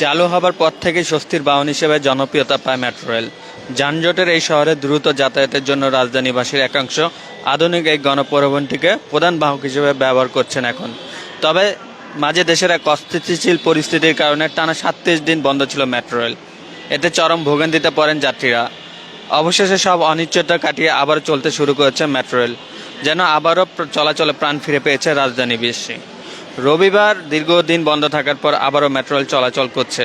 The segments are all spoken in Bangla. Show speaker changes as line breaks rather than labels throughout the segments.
চালু হবার পর থেকে স্বস্তির বাহন হিসেবে জনপ্রিয়তা পায় মেট্রো রেল। যানজটের এই শহরে দ্রুত যাতায়াতের জন্য রাজধানীবাসীর একাংশ আধুনিক এই গণপরিবহনটিকে প্রধান বাহক হিসেবে ব্যবহার করছেন এখন। তবে মাঝে দেশের এক অস্থিতিশীল পরিস্থিতির কারণে টানা সাতত্রিশ দিন বন্ধ ছিল মেট্রো রেল। এতে চরম ভোগান্তিতে পড়েন যাত্রীরা। অবশেষে সব অনিশ্চয়তা কাটিয়ে আবার চলতে শুরু করেছে মেট্রো রেল, যেন আবারও চলাচলে প্রাণ ফিরে পেয়েছে রাজধানী বিশ্বে রবিবার দীর্ঘদিন বন্ধ থাকার পর আবারও মেট্রো রেল চলাচল করছে।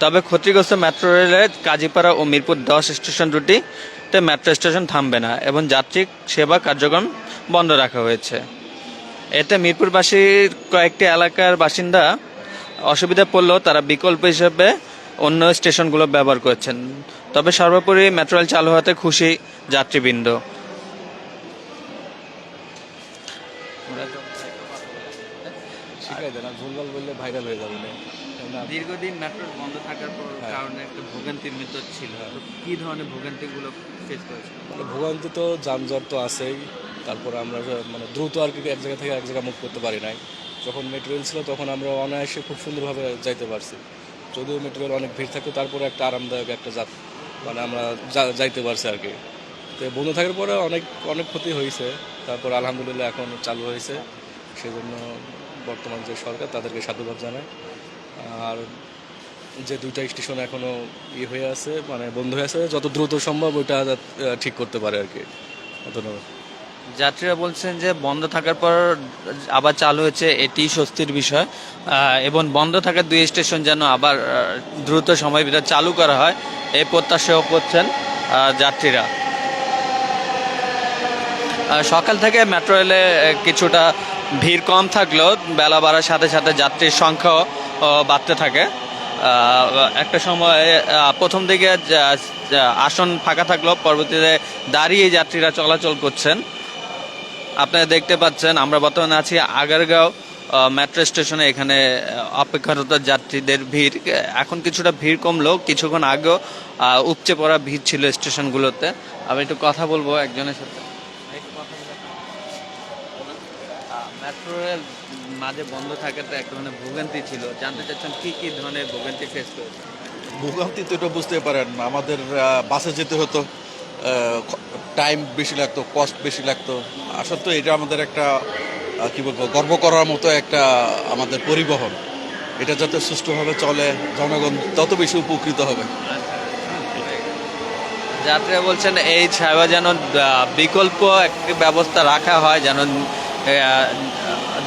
তবে ক্ষতিগ্রস্ত মেট্রো রেলের কাজীপাড়া ও মিরপুর দশ স্টেশন রুটিতে মেট্রো স্টেশন থামবে না এবং যাত্রী সেবা কার্যক্রম বন্ধ রাখা হয়েছে। এতে মিরপুরবাসীর কয়েকটি এলাকার বাসিন্দা অসুবিধা পড়লেও তারা বিকল্প হিসেবে অন্য স্টেশনগুলো ব্যবহার করছেন। তবে সর্বোপরি মেট্রো রেল চালু হতে খুশি যাত্রীবৃন্দ।
দেন আর ভুলভাল বললে ভাইরাল হয়ে যাবে না।
দীর্ঘদিন মেট্রো বন্ধ থাকার পর
হ্যাঁ।
কারণে একটা ভোগান্তির ছিল। তো কি ধরনের ভোগান্তিগুলো ফেস করেছে
মানে ভোগান্তি তো যানজট তো আছেই তারপরে আমরা মানে দ্রুত আর কি এক জায়গা থেকে এক জায়গায় মুভ করতে পারি নাই। যখন মেট্রো রেল ছিল তখন আমরা অনায়াসে খুব সুন্দরভাবে যাইতে পারছি। যদিও মেট্রো রেল অনেক ভিড় থাকে তারপরে একটা আরামদায়ক একটা যাত মানে আমরা যাইতে পারছি আর কি। তো বন্ধ থাকার পরে অনেক অনেক ক্ষতি হয়েছে তারপর আলহামদুলিল্লাহ এখন চালু হয়েছে। সেই জন্য বর্তমান যে সরকার, তাদেরকে সাধুবাদ জানায় আর যে দুইটা স্টেশন এখনও ইয়ে হয়ে আছে মানে বন্ধ হয়ে আছে, যত দ্রুত সম্ভব ওইটা ঠিক করতে পারে আর কি। ধন্যবাদ।
যাত্রীরা বলছেন যে বন্ধ থাকার পর আবার চালু হয়েছে এটি স্বস্তির বিষয় এবং বন্ধ থাকার দুই স্টেশন যেন আবার দ্রুত সময়ের ভিতরে চালু করা হয় এই প্রত্যাশাও করছেন যাত্রীরা। সকাল থেকে মেট্রো রেলে কিছুটা ভিড় কম থাকলেও বেলা বাড়ার সাথে সাথে যাত্রীর সংখ্যাও বাড়তে থাকে। একটা সময় প্রথম দিকে আসন ফাঁকা থাকলেও পরবর্তীতে দাঁড়িয়ে যাত্রীরা চলাচল করছেন। আপনারা দেখতে পাচ্ছেন, আমরা বর্তমানে আছি আগারগাঁও মেট্রো স্টেশনে। এখানে অপেক্ষারত যাত্রীদের ভিড় এখন কিছুটা ভিড় কমলো। কিছুক্ষণ আগেও উপচে পড়া ভিড় ছিল স্টেশনগুলোতে। আমি একটু কথা বলব একজনের সাথে একটু কথা বলে মেট্রো রেল মাঝে বন্ধ থাকাতে এক ধরনের ভোগান্তি ছিল। জানতে চাচ্ছেন কি কি ধরনের ভোগান্তি ফেস করেছে?
ভোগান্তি তো এটা বুঝতে পারেন। আমাদের বাসে যেতে হতো টাইম বেশি লাগতো কস্ট বেশি লাগতো। আসলে তো এটা আমাদের একটা কি বলব গর্ব করার মতো একটা আমাদের পরিবহন। এটা যাতে সুষ্ঠুভাবে চলে জনগণ তত বেশি উপকৃত হবে।
যাত্রীরা বলছেন এই সেবা যেন বিকল্প একটি ব্যবস্থা রাখা হয় যেন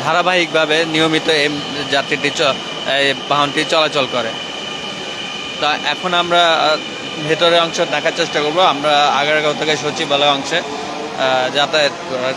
ধারাবাহিকভাবে নিয়মিত এই যাত্রীটি বাহনটি চলাচল করে। তা এখন আমরা ভেতরের অংশ দেখার চেষ্টা করব। আমরা আগারগাঁও থেকে সচিবালয় অংশে যাতায়াত করার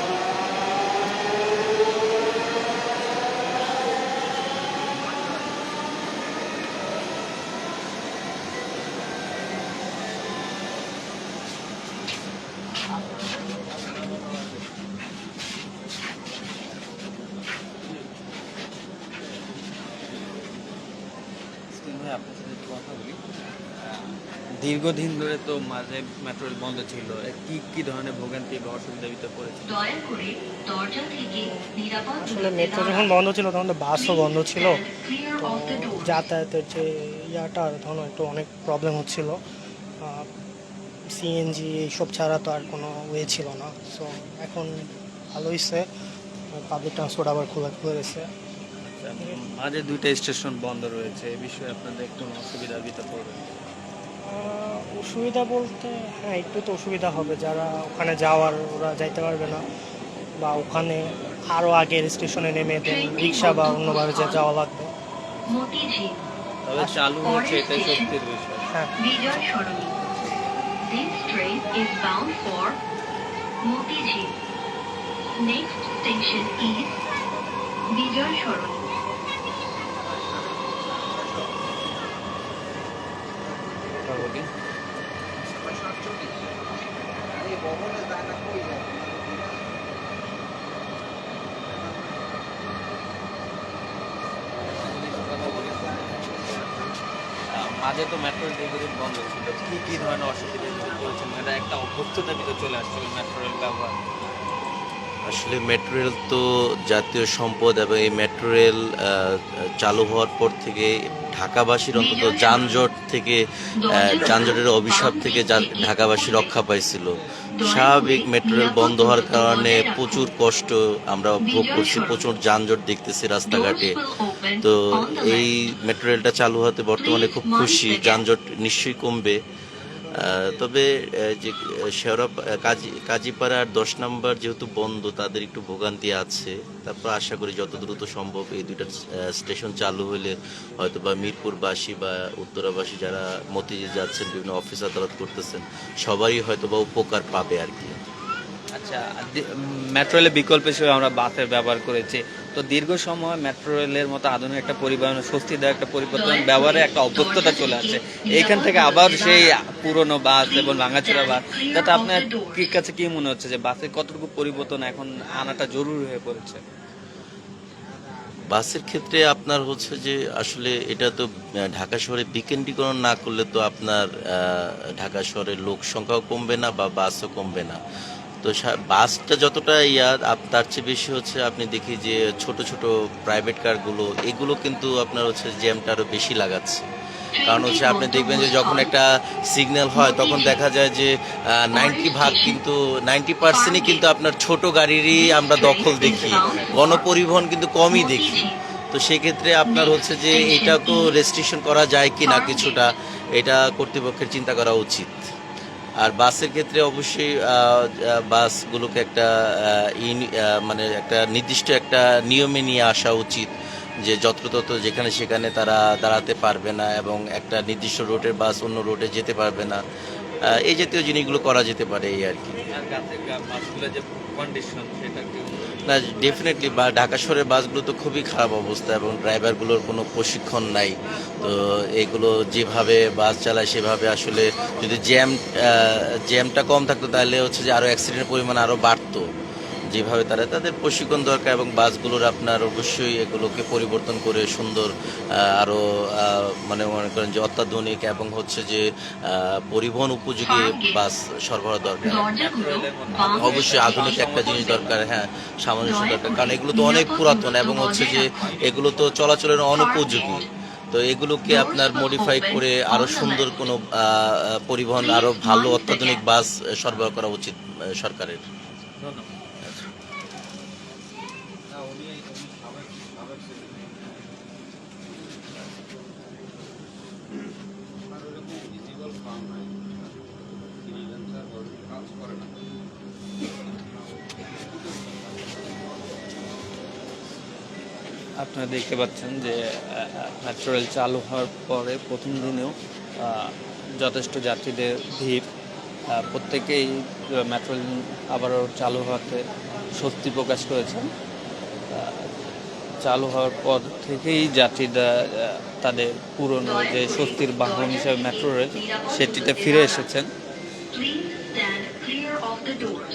ভাই, আপনার সাথে একটু কথা বলি। আহ, দীর্ঘদিন ধরে তো মাঝে মেট্রো রেল বন্ধ ছিল। কি কি ধরনের ভোগান্তি বা অসুবিধার ভিতরে পড়েছিল
দয়া করে দরজা থেকে নিরাপদ
আসলে মেট্রো যখন বন্ধ ছিল তখন তো বাসও বন্ধ ছিল। তো যাতায়াতের যে ইয়াটা তখন একটু অনেক প্রবলেম হচ্ছিল। সিএনজি এইসব ছাড়া তো আর কোনো ওয়ে ছিল না। সো এখন ভালো হয়েছে পাবলিক ট্রান্সপোর্ট আবার খোলা খুলে গেছে
আচ্ছা, মাঝে দুইটা স্টেশন বন্ধ রয়েছে। এ বিষয়ে আপনাদের একটু অসুবিধা ভিতরে পড়বে
অসুবিধা বলতে হ্যাঁ একটু তো অসুবিধা হবে। যারা ওখানে যাওয়ার ওরা যাইতে পারবে না। বা ওখানে আরও আগের স্টেশনে নেমে দেন রিক্সা বা অন্যভাবে যে যাওয়া লাগবে।
মতিঝিল।
তবে চালু হচ্ছে এটাই সত্যির বিষয়।
হ্যাঁ।
বিজয় সরণি। This train is bound for Motijhil. Next station is বিজয় সরণি
পরবর্তী মাঝে তো মেট্রো দীর্ঘদিন বন্ধ ছিল কি কি ধরনের অসুবিধা পড়েছেন এটা একটা অভ্যস্ততার ভিতরে চলে আসছিল মেট্রো রেল ব্যবহার
আসলে মেট্রো রেল তো জাতীয় সম্পদ এবং এই মেট্রো রেল চালু হওয়ার পর থেকে ঢাকাবাসীর অন্তত যানজট থেকে যানজটের অভিশাপ থেকে ঢাকাবাসী রক্ষা পাইছিল। স্বাভাবিক মেট্রো রেল বন্ধ হওয়ার কারণে প্রচুর কষ্ট আমরা ভোগ করছি প্রচুর যানজট দেখতেছি রাস্তাঘাটে। তো এই মেট্রো রেলটা চালু হতে বর্তমানে খুব খুশি যানজট নিশ্চয়ই কমবে। তবে যে শেওড়া কাজী, কাজীপাড়ার দশ নম্বর যেহেতু বন্ধ, তাদের একটু ভোগান্তি আছে। তারপর আশা করি যত দ্রুত সম্ভব এই দুইটা স্টেশন চালু হলে হয়তো বা মিরপুরবাসী বা উত্তরাবাসী যারা মতিঝিল যাচ্ছেন, বিভিন্ন অফিস আদালত করতেছেন, সবারই হয়তো বা উপকার পাবে আর কি।
আচ্ছা মেট্রো রেলের বিকল্প হিসেবে আমরা বাসের ব্যবহার করেছি। তো দীর্ঘ সময় মেট্রো রেলের মতো আধুনিক একটা পরিবহন স্বস্তিদায়ক একটা পরিবর্তন ব্যবহারে একটা অভ্যস্ততা চলে আসছে। এইখান থেকে আবার সেই পুরনো বাস এবং ভাঙাচোরা বাস যাতে আপনার কাছে কি মনে হচ্ছে যে বাসে কতটুকু পরিবর্তন এখন আনাটা জরুরি হয়ে পড়েছে?
বাসের ক্ষেত্রে আপনার হচ্ছে যে আসলে এটা তো ঢাকা শহরে বিকেন্দ্রীকরণ না করলে তো আপনার ঢাকা শহরের লোক সংখ্যাও কমবে না বা বাসও কমবে না। তো বাসটা যতটা ইয়া তার চেয়ে বেশি হচ্ছে আপনি দেখি যে ছোট ছোট প্রাইভেট কারগুলো এগুলো কিন্তু আপনার হচ্ছে জ্যামটা আরও বেশি লাগাচ্ছে। কারণ হচ্ছে আপনি দেখবেন যে যখন একটা সিগন্যাল হয়, তখন দেখা যায় যে নাইনটি ভাগ কিন্তু নাইনটি পার্সেন্টই কিন্তু আপনার ছোট গাড়িরই আমরা দখল দেখি। গণপরিবহন কিন্তু কমই দেখি। তো সেক্ষেত্রে আপনার হচ্ছে যে এটাকেও রেজিস্ট্রেশন করা যায় কি না কিছুটা, এটা কর্তৃপক্ষের চিন্তা করা উচিত। আর বাসের ক্ষেত্রে অবশ্যই বাসগুলোকে একটা মানে একটা নির্দিষ্ট একটা নিয়মে নিয়ে আসা উচিত যে যত্রতত্র যেখানে সেখানে তারা দাঁড়াতে পারবে না এবং একটা নির্দিষ্ট রোডের বাস অন্য রোডে যেতে পারবে না। এই জাতীয় জিনিসগুলো করা যেতে পারে এই আর কি না ডেফিনেটলি বা ঢাকা শহরের বাসগুলো তো খুবই খারাপ অবস্থা এবং ড্রাইভারগুলোর কোনো প্রশিক্ষণ নাই। তো এগুলো যেভাবে বাস চালায় সেভাবে আসলে যদি জ্যাম জ্যামটা কম থাকতো তাহলে হচ্ছে যে আরও অ্যাক্সিডেন্টের পরিমাণ আরও বাড়তো। যেভাবে তারা তাদের প্রশিক্ষণ দরকার এবং বাসগুলোর আপনার অবশ্যই এগুলোকে পরিবর্তন করে সুন্দর আরও মানে মনে করেন যে অত্যাধুনিক এবং হচ্ছে যে পরিবহন উপযোগী বাস সরবরাহ দরকার। অবশ্যই আধুনিক একটা জিনিস দরকার হ্যাঁ সামঞ্জস্য দরকার। কারণ এগুলো তো অনেক পুরাতন এবং হচ্ছে যে এগুলো তো চলাচলের অনুপযোগী। তো এগুলোকে আপনার মডিফাই করে আরও সুন্দর কোনো পরিবহন আরও ভালো অত্যাধুনিক বাস সরবরাহ করা উচিত সরকারের।
ধন্যবাদ। আপনারা দেখতে পাচ্ছেন যে মেট্রো রেল চালু হওয়ার পরে প্রথম দিনেও যথেষ্ট যাত্রীদের ভিড়। প্রত্যেকেই মেট্রো রেল আবারও চালু হওয়াতে স্বস্তি প্রকাশ করেছেন। চালু হওয়ার পর থেকেই যাত্রীরা তাদের পুরনো যে স্বস্তির বাহন হিসেবে মেট্রো রেল সেটিতে ফিরে এসেছেন
Please stand clear of the doors.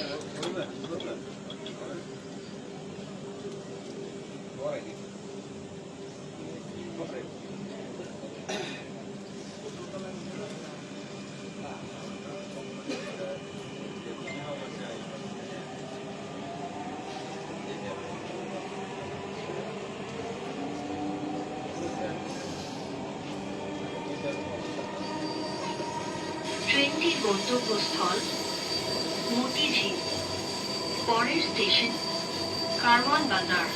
ট্রেনটির গন্তব্যস্থল মতিঝিল পরের স্টেশন কারওয়ান বাজার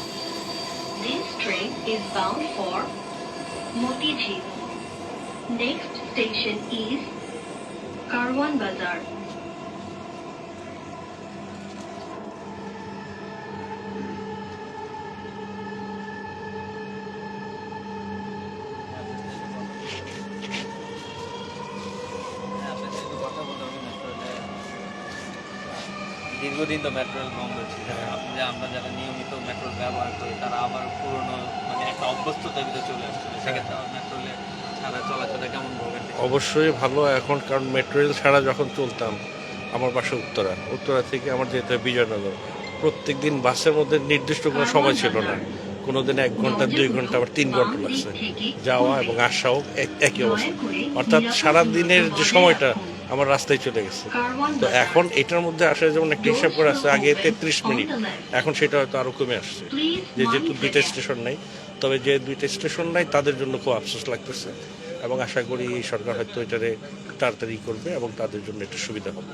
This train is bound for Motijhil. Next station is Karwan Bazar.
দীর্ঘদিন তো মেট্রো রেল বন্ধ ছিল যে আমরা যারা নিয়মিত মেট্রো রেল ব্যবহার করি, তারা আবার পুরনো মানে একটা অভ্যস্ততার ভিতরে চলে আসছে সেক্ষেত্রে আমার মেট্রো রেলে ছাড়া কেমন
অবশ্যই ভালো এখন কারণ মেট্রো রেল ছাড়া যখন চলতাম আমার বাসা উত্তরা। উত্তরা থেকে আমার যেতে হয় বিজয়নগর। প্রত্যেক দিন বাসের মধ্যে নির্দিষ্ট কোনো সময় ছিল না। কোনো দিন এক ঘণ্টা দুই ঘণ্টা আবার তিন ঘণ্টা লাগছে যাওয়া এবং আসাও এক- একই অবস্থা। অর্থাৎ সারা দিনের যে সময়টা আমার রাস্তায় চলে গেছে। তো এখন এটার মধ্যে আসে যেমন একটা হিসাব করে আসছে আগে তেত্রিশ মিনিট। এখন সেটা হয়তো আরও কমে আসছে। যে যেহেতু দুইটা স্টেশন নেই তবে যে দুইটা স্টেশন নাই তাদের জন্য খুব আফসোস লাগতেছে। এবং আশা করি এই সরকার হয়তো এটারে তাড়াতাড়ি করবে এবং তাদের জন্য একটু সুবিধা হবে।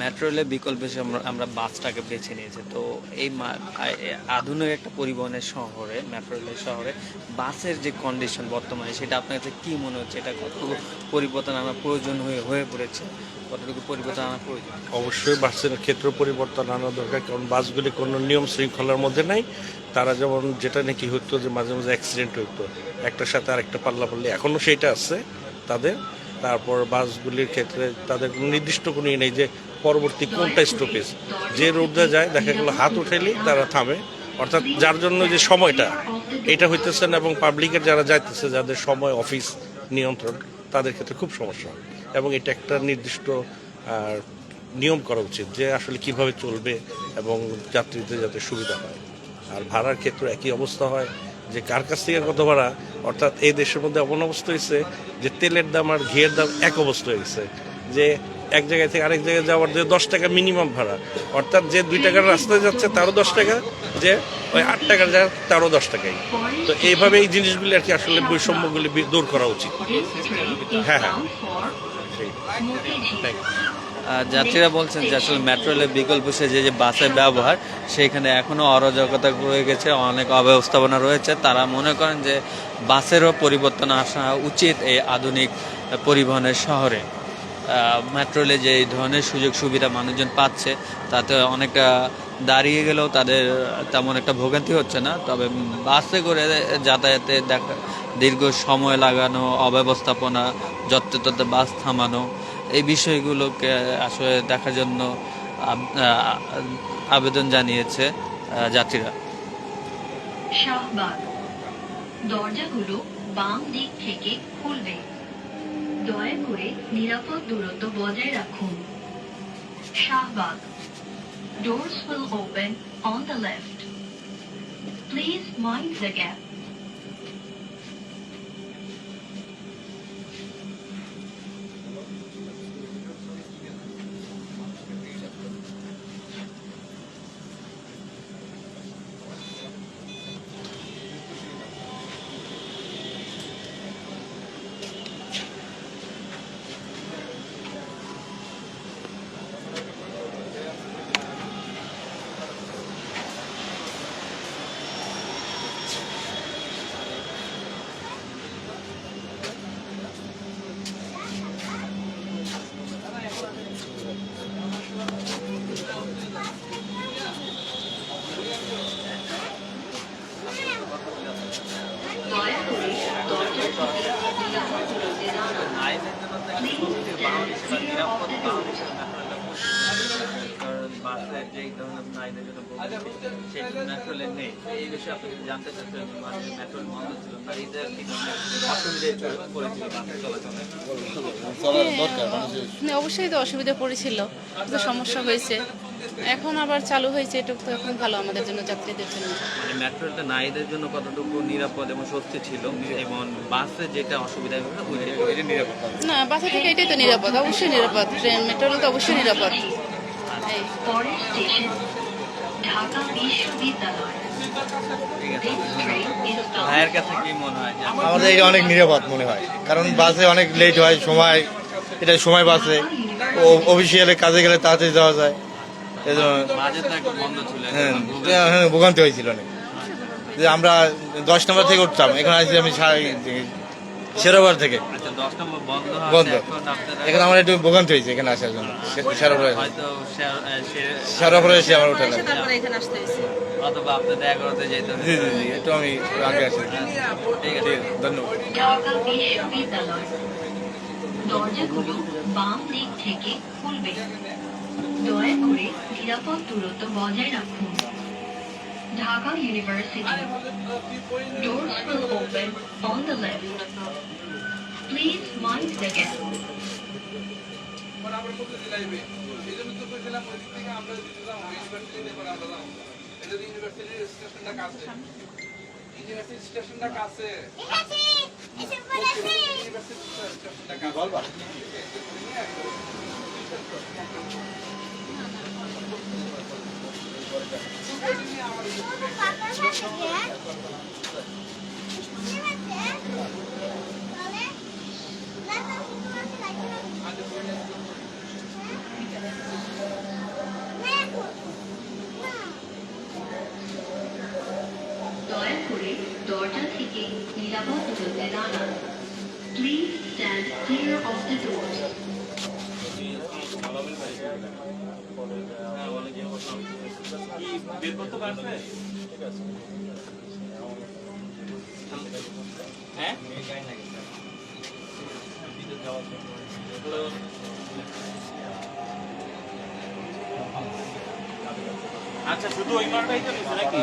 মেট্রো রেলের বিকল্প হিসেবে আমরা বাসটাকে বেছে নিয়েছি তো এই আধুনিক একটা পরিবহনের শহরে মেট্রো রেলের শহরে বাসের যে কন্ডিশন বর্তমানে সেটা আপনার কাছে কী মনে হচ্ছে? এটা কতটুকু পরিবর্তন আনা প্রয়োজন হয়ে হয়ে পড়েছে? কতটুকু পরিবর্তন আনা প্রয়োজন?
অবশ্যই বাসের ক্ষেত্র পরিবর্তন আনা দরকার কারণ বাসগুলি কোনো নিয়ম শৃঙ্খলার মধ্যে নাই। তারা যেমন যেটা নাকি হতো যে মাঝে মাঝে অ্যাক্সিডেন্ট হতো একটার সাথে আরেকটা পাল্লা পাল্লি এখনও সেইটা আছে তাদের। তারপর বাসগুলির ক্ষেত্রে তাদের কোনো নির্দিষ্ট কোনো ইয়ে নেই যে পরবর্তী কোনটা স্টপেজ যে রোডে যায়, দেখা গেলো হাত উঠেলেই তারা থামে। অর্থাৎ যার জন্য যে সময়টা, এটা হইতেছে না এবং পাবলিকের যারা যাইতেছে, যাদের সময় অফিস নিয়ন্ত্রণ, তাদের ক্ষেত্রে খুব সমস্যা। হয় এবং এটা একটা নির্দিষ্ট নিয়ম করা উচিত যে আসলে কীভাবে চলবে এবং যাত্রীদের যাতে সুবিধা হয়। আর ভাড়ার ক্ষেত্রে একই অবস্থা হয় যে কার কাছ থেকে কত ভাড়া? অর্থাৎ এই দেশের মধ্যে এমন অবস্থা হয়েছে যে তেলের দাম আর ঘিয়ের দাম এক অবস্থা হয়ে গেছে। যে এক জায়গায় থেকে আরেক জায়গায় যাওয়ার যে দশ টাকা মিনিমাম ভাড়া। অর্থাৎ যে দুই টাকার রাস্তায় যাচ্ছে তারও দশ টাকা যে ওই আট টাকার যায় তারও দশ টাকাই। তো এইভাবে এই জিনিসগুলি আর কি আসলে বৈষম্যগুলি দূর করা উচিত। হ্যাঁ, হ্যাঁ।
যাত্রীরা বলছেন যে আসলে মেট্রো রেলের বিকল্প সে যে যে বাসের ব্যবহার, সেখানে এখনও অরাজকতা রয়ে গেছে, অনেক অব্যবস্থাপনা রয়েছে। তারা মনে করেন যে বাসেরও পরিবর্তন আসা উচিত এই আধুনিক পরিবহনের শহরে। মেট্রো রেলে যে ধরনের সুযোগ সুবিধা মানুষজন পাচ্ছে, তাতে অনেকটা দাঁড়িয়ে গেলেও তাদের তেমন একটা ভোগান্তি হচ্ছে না। তবে বাসে করে যাতায়াতে দেখা, দীর্ঘ সময় লাগানো, অব্যবস্থাপনা যত্র তত্র বাস থামানো এই বিষয়গুলোকে আসলে দেখার জন্য আবেদন জানিয়েছে যাত্রীরা।
শাহবাগ। দরজাগুলো বাম দিক থেকে খুলবে। দয়া করে নিরাপদ দূরত্ব বজায় রাখুন। Shahbag. Doors will open on the left. Please mind the gap. দয়া করে দরজা থেকে নিরাপদ দূরত্বে দাঁড়ান
বাসের যে ধরনের নারীদের জন্য সেই মেট্রো নেই এই বিষয়ে আপনি জানতে চাচ্ছেন মেট্রো বন্ধ ছিল নারীদের কি অসুবিধায় পড়েছিল চলাচলে
অবশ্যই তো অসুবিধা পড়েছিল তো সমস্যা হয়েছে। এখন আবার চালু হয়েছে এটুকু তো এখন ভালো আমাদের জন্য যাত্রীদের জন্য।
মানে মেট্রো রেলটা নারীদের জন্য কতটুকু নিরাপদ এবং স্বস্তি ছিল এবং বাসে যেটা অসুবিধা হয়েছে নিরাপদ।
না বাসা থেকে এটাই তো নিরাপদ অবশ্যই নিরাপদ ট্রেন মেট্রো তো অবশ্যই নিরাপদ। এই।
ঢাকা বিশ্ববিদ্যালয়।
ভাইয়ের কাছে কি মনে হয়?
আমাদের এটা অনেক নিরাপদ মনে হয়। কারণ বাসে অনেক লেট হয় সময় এটা সময় বাসে। ও অফিসিয়ালে কাজে গেলে তাড়াতাড়ি যাওয়া যায়। হ্যাঁ
ভোগান্তি।
হ্যাঁ ভোগান্তি হয়েছিল অনেক। যে আমরা দশ নম্বর থেকে উঠতাম এখন আসছি আমি শেরোবার থেকে।
আচ্ছা বন্ধ। এখন
আমার একটু ভোগান্তি হয়েছে এখানে আসার জন্য। শেরোবার শেরোবার এসে আমার উঠে জি জি জি একটু আমি আগে আসি।
ঠিক আছে।
ধন্যবাদ।
দরজাগুলো বাম দিক থেকে খুলবে। দয়া করে নিরাপদ দূরত্ব বজায় রাখুন। Dhaka University. Doors will open on the left. Please mind the gap.
University স্টেশনটা কাছে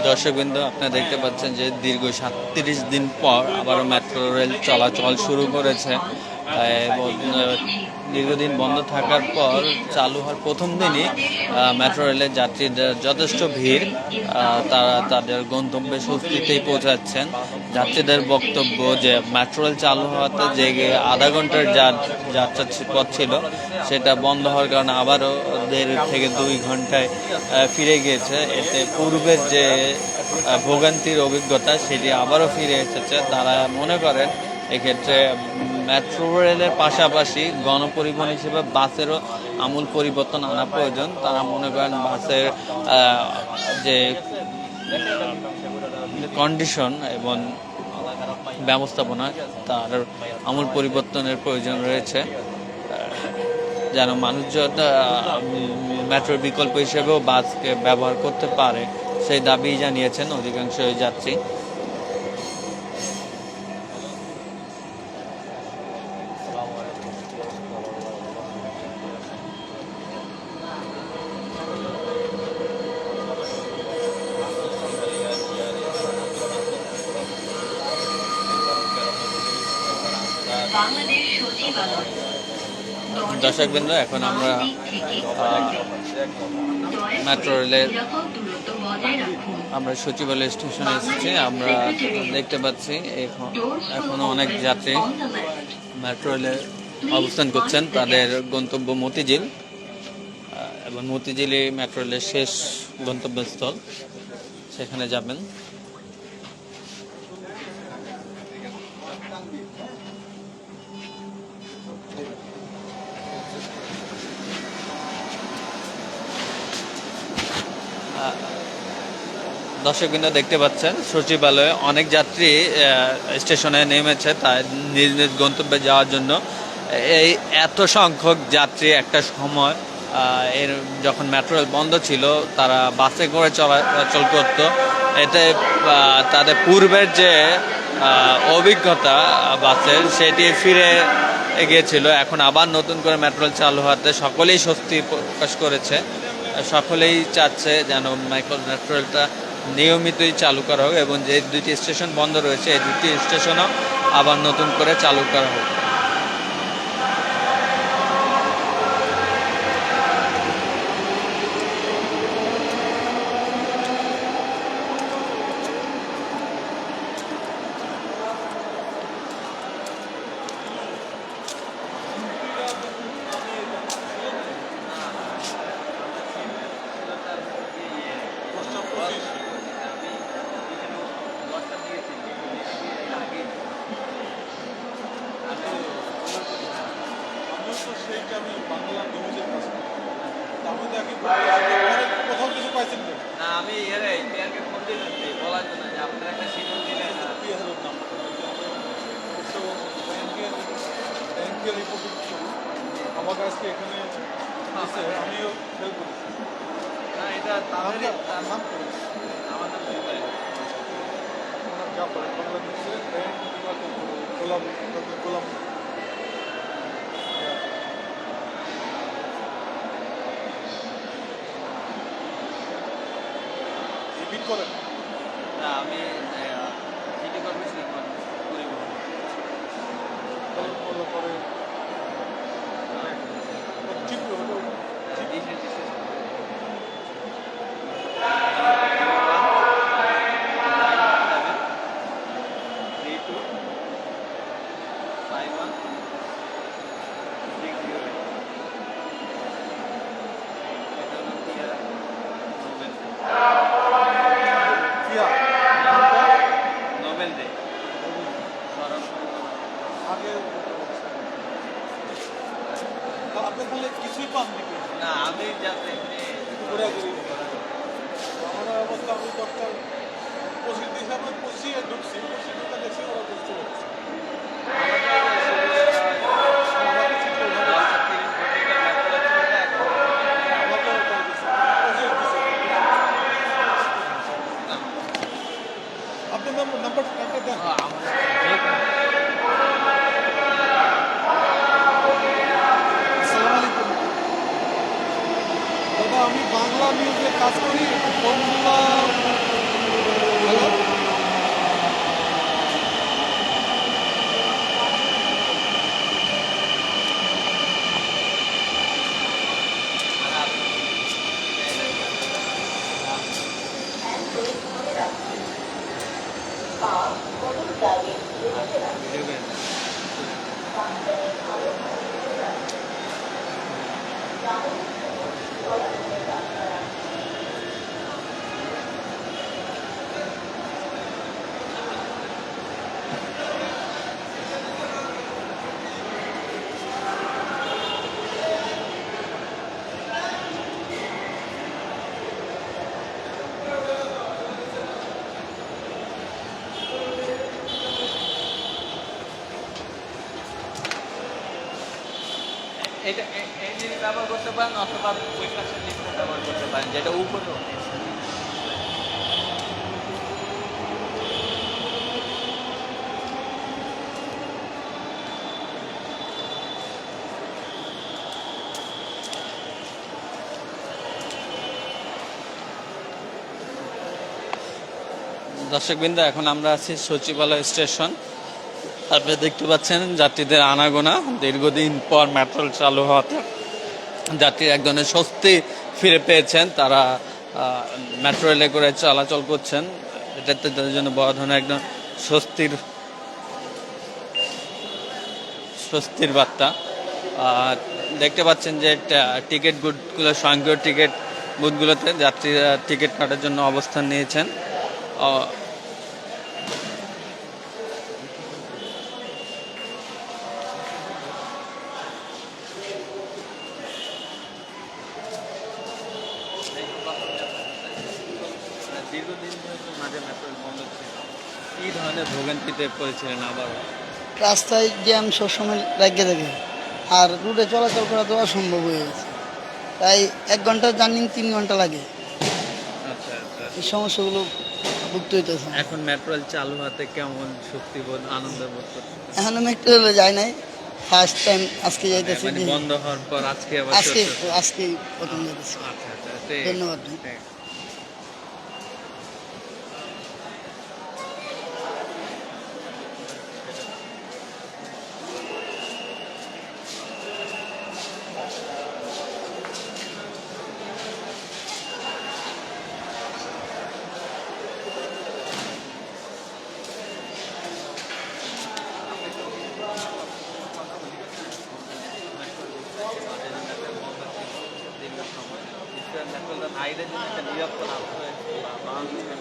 দর্শকবৃন্দ, আপনারা দেখতে পাচ্ছেন যে দীর্ঘ সাতত্রিশ দিন পর আবার মেট্রো রেল চলাচল শুরু করেছে। দীর্ঘদিন বন্ধ থাকার পর চালু হওয়ার প্রথম দিনই মেট্রো রেলের যাত্রীদের যথেষ্ট ভিড় তারা তাদের গন্তব্যে স্বস্তিতেই পৌঁছাচ্ছেন। যাত্রীদের বক্তব্য যে মেট্রো রেল চালু হওয়াতে যে আধা ঘণ্টার যা- যাত্রা পথ ছিল, সেটা বন্ধ হওয়ার কারণে আবারও দেড় থেকে দুই ঘন্টায় ফিরে গিয়েছে। এতে পূর্বের যে ভোগান্তির অভিজ্ঞতা, সেটি আবারও ফিরে এসেছে। তারা মনে করেন এক্ষেত্রে মেট্রো রেলের পাশাপাশি গণপরিবহন হিসেবে বাসেরও আমূল পরিবর্তন আনা প্রয়োজন। তারা মনে করেন বাসের যে কন্ডিশন এবং ব্যবস্থাপনা, তার আমূল পরিবর্তনের প্রয়োজন রয়েছে। যেন মানুষজন মেট্রোর বিকল্প হিসেবেও বাসকে ব্যবহার করতে পারে, সেই দাবি জানিয়েছেন অধিকাংশ যাত্রী। দর্শকবৃন্দ এখন আমরা মেট্রো রেলের আমরা সচিবালয় স্টেশনে এসেছি, আমরা দেখতে পাচ্ছি, এখন এখনও অনেক যাত্রী. মেট্রো রেলে অবস্থান করছেন, তাদের গন্তব্য মতিঝিল এবং মতিঝিলে মেট্রো রেলের শেষ গন্তব্যস্থল, সেখানে যাবেন দর্শকবৃন্দ দেখতে পাচ্ছেন, সচিবালয়ে অনেক যাত্রী স্টেশনে নেমেছে তার নিজ নিজ গন্তব্যে যাওয়ার জন্য। এই এত সংখ্যক যাত্রী একটা সময় এর যখন মেট্রো রেল বন্ধ ছিল, তারা বাসে করে চলাচল করতো। এতে তাদের পূর্বের যে অভিজ্ঞতা বাসের সেটি ফিরে গিয়েছিল। এখন আবার নতুন করে মেট্রো রেল চালু হওয়াতে সকলেই স্বস্তি প্রকাশ করেছে। সকলেই চাচ্ছে যেন মেট্রো রেলটা নিয়মিতই চালু করা হোক এবং যে দুটি স্টেশন বন্ধ রয়েছে, এই দুটি স্টেশনও আবার নতুন করে চালু করা হোক না আমি এর পিয়ারকে ফোন দিয়েছি বলার জন্য যে আপনার একটা শিডিউল দিলেন
আমাকে আজকে এখানে আমিও হেল্প করি।
না এটা তাহলে? আমাদের পরিবারে
ওনার বাংলাদেশে গোলাম গোলাম। রিপিট করেন।
না আমি saiba. আমি
বাংলা নিউজে কাজ করি ফর্মুলা
এটা এই জিনিস ব্যবহার করতে পারেন অথবা ব্যবহার করতে পারেন, যেটা দর্শকবৃন্দ, এখন আমরা আছি সচিবালয় স্টেশন। আপনি দেখতে পাচ্ছেন যাত্রীদের আনাগোনা। দীর্ঘদিন পর মেট্রো চালু হওয়াতে যাত্রীরা এক ধরনের স্বস্তি ফিরে পেয়েছেন। তারা মেট্রো রেলে করে চলাচল করছেন। এটাতে তাদের জন্য বড় ধরনের একদম স্বস্তির স্বস্তির বার্তা। দেখতে পাচ্ছেন যে টিকিট বুথগুলো, স্বয়ংক্রিয় টিকিট বুথগুলোতে যাত্রীরা টিকিট কাটার জন্য অবস্থান নিয়েছেন আহ, দীর্ঘদিন ধরে তো মাঝে মেট্রো বন্ধ ছিল কি ধরনের ভোগান্তিতে পড়েছিলেন আবার?
রাস্তায় জ্যাম সবসময় লাগিয়ে থাকে। আর রুটে চলাচল করা তো অসম্ভব হয়ে গেছে। তাই এক ঘণ্টার জার্নি তিন ঘণ্টা লাগে।
আচ্ছা আচ্ছা।
এই সমস্যাগুলো ভুগতে হইতেছে।
এখন মেট্রো রেল চালু হতে কেমন শক্তি বোধ আনন্দ বোধ করতে
এখনও মেট্রো রেলে যায় নাই। ফার্স্ট টাইম আজকে যাইতেছি
মানে বন্ধ হওয়ার পর আজকে আবার
আজকে আজকে প্রথম যাইতেছি।
আচ্ছা আচ্ছা।
ধন্যবাদ ভাই।
ঠিক। আইনের জন্য একটা নিরাপত্তা আশ্রয় বা বাংলাদেশের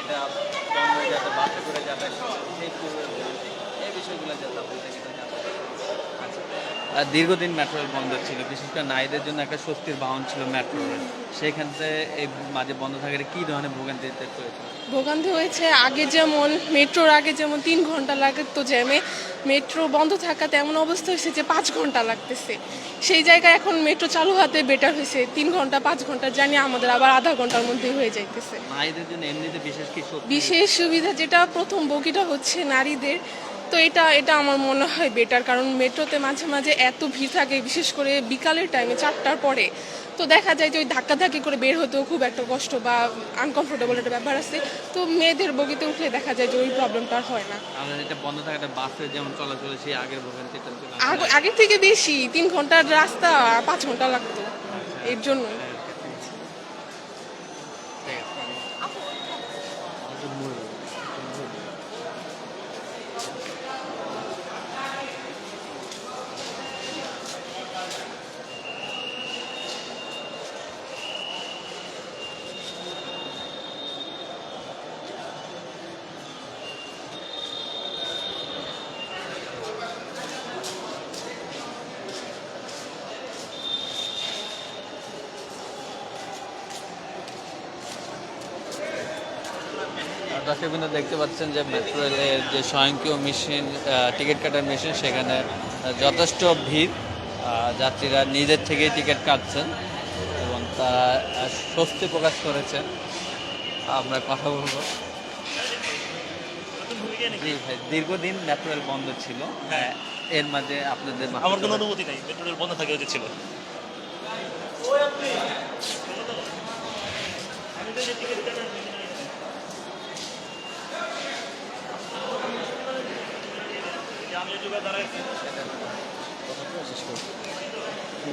এটা বন্ধ হয়ে যাতে বাসে করে যাতায়াত করে, সেই পূর্বে এই বিষয়গুলো যাতে আপনি থেকে আর দীর্ঘদিন মেট্রো রেল বন্ধ ছিল বিশেষ করে নারীদের জন্য একটা স্বস্তির বাহন ছিল মেট্রো রেল। সেখান থেকে এই মাঝে বন্ধ থাকার কি ধরনের ভোগান্তিতে পড়েছিল
ভোগান্তি হয়েছে আগে যেমন মেট্রোর আগে যেমন তিন ঘণ্টা লাগতো জ্যামে মেট্রো বন্ধ থাকাতে এমন অবস্থা হয়েছে যে পাঁচ ঘণ্টা লাগতেছে। সেই জায়গায় এখন মেট্রো চালু হাতে বেটার হয়েছে তিন ঘণ্টা পাঁচ ঘণ্টা জানি আমাদের আবার আধা ঘণ্টার মধ্যে হয়ে যাইতেছে।
নারীদের জন্য এমনিতে বিশেষ কি
বিশেষ সুবিধা যেটা প্রথম বগিটা হচ্ছে নারীদের তো এটা এটা আমার মনে হয় বেটার কারণ মেট্রোতে মাঝে মাঝে এত ভিড় থাকে বিশেষ করে বিকালের টাইমে চারটার পরে। তো দেখা যায় যে ওই ধাক্কাধাক্কি করে বের হতেও খুব একটা কষ্ট বা আনকমফোর্টেবল একটা ব্যাপার আছে। তো মেয়েদের বগিতে উঠলে দেখা যায় যে ওই প্রবলেমটা আর হয় না।
আমাদের এটা বন্ধ থাকাটা বাসে যেমন চলাচলে সেই আগের
থেকে বেশি তিন ঘণ্টার রাস্তা পাঁচ ঘণ্টা লাগতো। এর জন্য
দর্শক বিন্দু দেখতে পাচ্ছেন যে মেট্রো রেলের যে স্বয়ংক্রিয় মেশিন টিকিট কাটার মেশিন সেখানে যথেষ্ট ভিড়। যাত্রীরা নিজের থেকেই টিকিট কাটছেন এবং তারা স্বস্তি প্রকাশ করেছেন। আমরা কথা বলব। জি ভাই দীর্ঘদিন মেট্রো রেল বন্ধ ছিল। এর মাঝে আপনাদের
আমার কোনো অনুমতি নেই। মেট্রো রেল বন্ধ থাকে উচিত ছিল।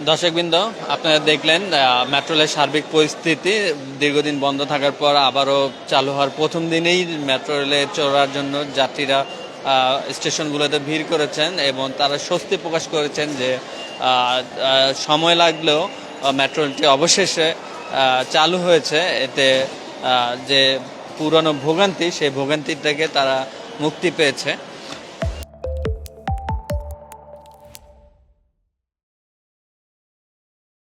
দর্শকবৃন্দ আপনারা দেখলেন আহ, মেট্রো রেলের সার্বিক পরিস্থিতি দীর্ঘদিন বন্ধ থাকার পর আবারও চালু হওয়ার প্রথম দিনেই মেট্রো রেলে চড়ার জন্য যাত্রীরা স্টেশনগুলোতে ভিড় করেছেন এবং তারা স্বস্তি প্রকাশ করেছেন যে সময় লাগলেও মেট্রো রেলটি অবশেষে চালু হয়েছে। এতে যে পুরনো ভোগান্তি সেই ভোগান্তি থেকে তারা মুক্তি পেয়েছে।